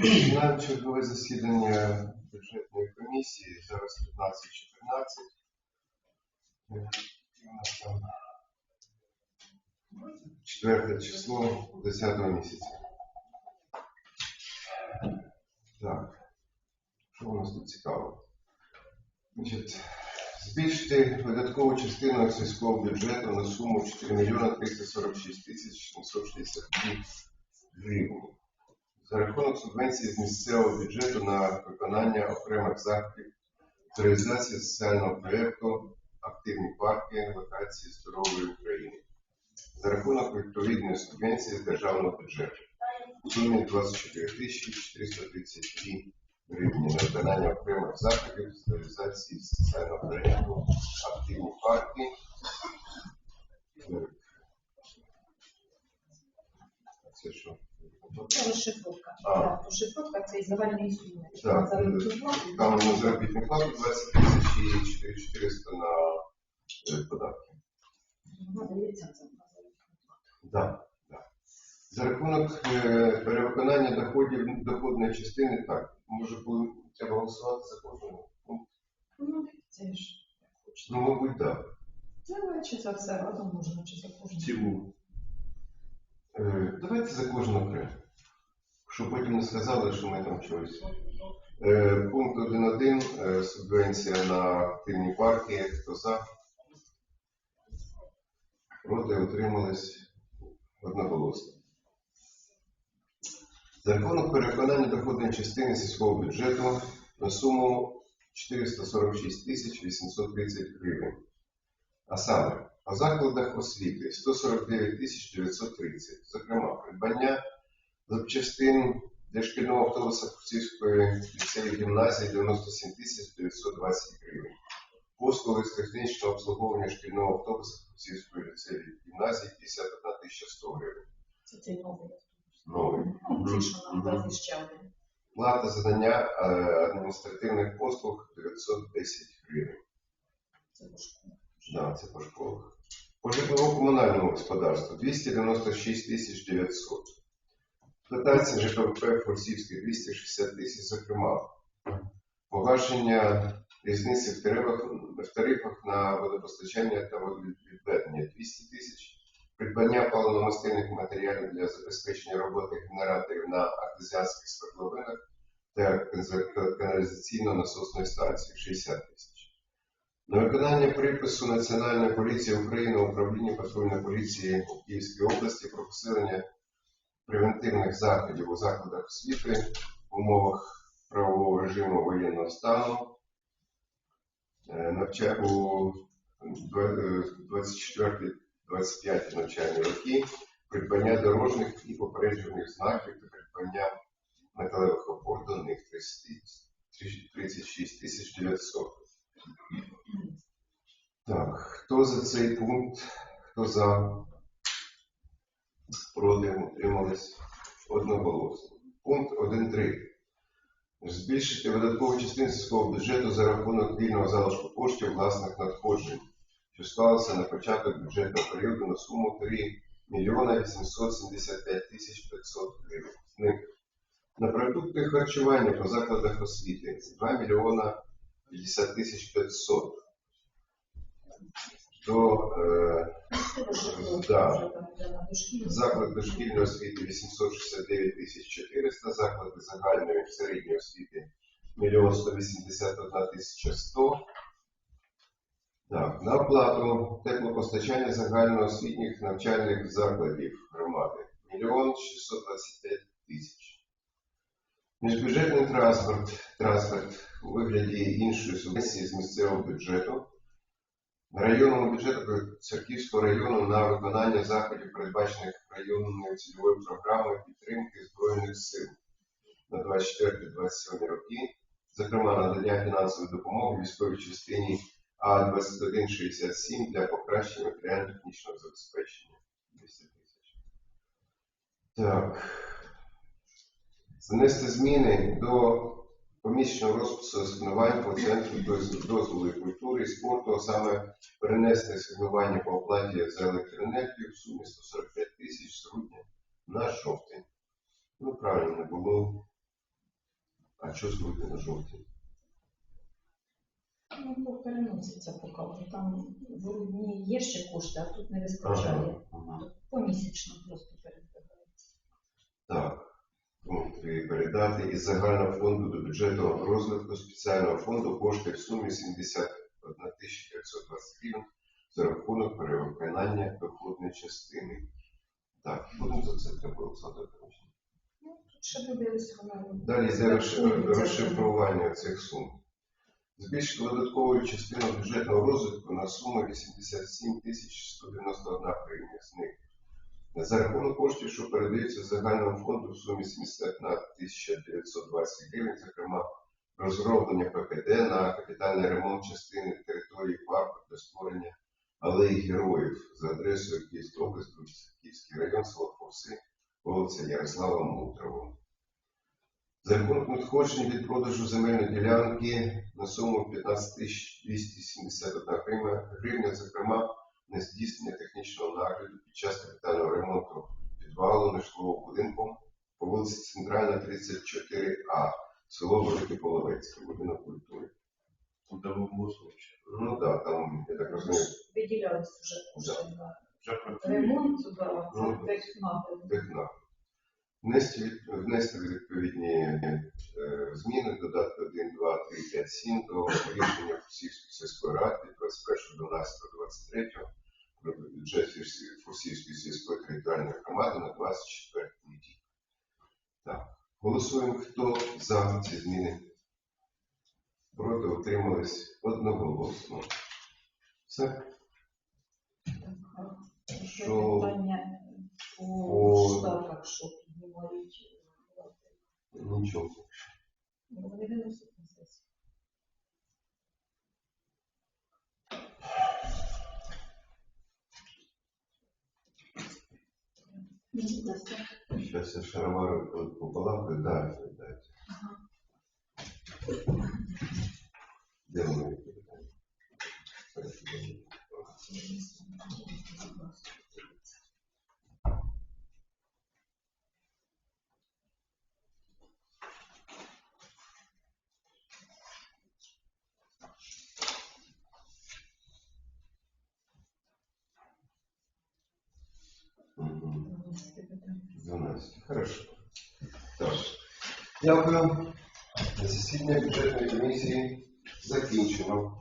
Починаємо чергове засідання бюджетної комісії. Зараз 15.14. Е, У нас там четверте число 10 місяця. Так, що у нас тут цікаво? Значить, збільшити видаткову частину сільського бюджету на суму 4 мільйона 346 тисяч 762 гривень за рахунок субвенції з місцевого бюджету на виконання окремих заходів з реалізації соціального проєкту Активні парки локації здорової України за рахунок відповідної субвенції з державного бюджету в сумі 24 тисячі 432 гривні на виконання окремих заходів з реалізації соціального проєкту Активні парки. Це що? Це розшифровка. А. Так, Розшифровка це із загальної суми. Так, На. Там на заробітну плату 20 тисяч і 4400 на е, податки. Надається це на заробітну плату. Да, да. За рахунок е, перевиконання доходів доходної частини, так, може буде треба голосувати за кожного. Ну, Ну, це ж як хочете. Ну, мабуть, так. Давай чи за все разом можна, чи за кожен. Цілу. Е, давайте за кожного окремо. Щоб потім не сказали, що ми там чогось. Е, пункт 1.1. Е, субвенція на активні парки. Хто за? Проти утримались одноголосно. За рахунок переконання доходної частини сільського бюджету на суму 446 830 гривень. А саме, по закладах освіти 149 тисяч 930. Зокрема, придбання запчастин для шкільного автобуса Курцівської ліцею гімназії 97 тисяч 920 гривень. Послуги з технічного обслуговування шкільного автобуса Курцівської ліцею гімназії 51 тисяча 100 гривень. Це цей новий. Новий. Ну, що нам ще один. Плата за надання е, адміністративних послуг 910 гривень. Це важко. Да, це по школах. По житлово-комунальному господарству 296 тисяч 900. Дотація ЖКП Форсівський 260 тисяч, зокрема. Погашення різниці в тарифах, в тарифах на водопостачання та водовідведення 200 тисяч. Придбання паливно-мастильних матеріалів для забезпечення роботи генераторів на артезіанських свердловинах та каналізаційно-насосної станції 60 тисяч. На виконання припису Національної поліції України управління патрульної поліції у Київській області про посилення превентивних заходів у закладах освіти в умовах правового режиму воєнного стану Е, у 24-25 навчальні роки придбання дорожніх і попереджувальних знаків та придбання металевих опор до них 36 тисяч 900. Так, хто за цей пункт? Хто за? Проти утримались одноголосно. Пункт 1.3. Збільшити видаткову частину сільського бюджету за рахунок вільного залишку коштів власних надходжень, що склалося на початок бюджетного періоду на суму 3 мільйона 875 тисяч 500 гривень. На продукти харчування по закладах освіти 2 мільйона 50 тисяч 500. До е, Да. вже там йде на дошкільну. Заклад дошкільної освіти 869 тисяч 400, заклади загальної середньої освіти 1 181 тисяча 100. Так, на оплату теплопостачання загальноосвітніх навчальних закладів громади 1 625 тисяч. Міжбюджетний транспорт, транспорт у вигляді іншої субвенції з місцевого бюджету районному бюджету Церківського району на виконання заходів, передбачених районною цільовою програмою підтримки Збройних сил на 24-27 роки, зокрема надання фінансової допомоги військовій частині А2167 для покращення матеріально-технічного забезпечення 200 тисяч. Так. Занести зміни до помісячного розпису асигнувань по центру дозволу і культури і спорту, а саме перенести асигнування по оплаті за електроенергію в сумі 145 тисяч з грудня на жовтень. Ну, правильно, не було А що з грудня на жовтень? Ну, переноситься поки. Там в грудні є ще кошти, а тут не вистачає. ага. Помісячно просто передбачається. Так. Пункт 3. Передати із загального фонду до бюджетного розвитку спеціального фонду кошти в сумі 71 520 гривень за рахунок перевиконання доходної частини. Так, будемо за це треба Олександр. Ну. Далі розши- розшифрування цих сум. Збільшити додаткову частину бюджетного розвитку на суму 87 191 гривня. За рахунок коштів, що передаються з загального фонду в сумі 71 тисяча 920 гривень, зокрема розроблення ПКД на капітальний ремонт частини території парку для створення алеї героїв за адресою Київська область, Київський район, село Форси, вулиця Ярослава Мутрова. За рахунок надходжень від продажу земельної ділянки на суму 15 271 гривня, гривня, зокрема, на здійснення технічного нагляду під час капітального ремонту підвалу нежитлового будинку по вулиці Центральна, 34А, село Велике Половецьке, будинок культури. Трудовому мозовичі. Ну так, да, там, я так розумію, Виділялись вже кошти на Вже працює. ремонт, да, Ну, це технапрямок. технах. Внести, від- внести відповідні е, зміни, додатки 1, 2, 3, 5, 7 до рішення Фурсівської сільської ради 21.12.23 про бюджет Фурсівської сільської територіальної громади на 24 рік. Так. Голосуємо, хто за ці зміни. Проти утримались одноголосно. Все. Що? питання по штатах, що піднімають. Нічого. Вони виносять Сейчас я шаровары побалакаю, да, дайте. Де вони? Мгм. 12. Хорошо. Так. Дякую. Засідання бюджетної комісії закінчено.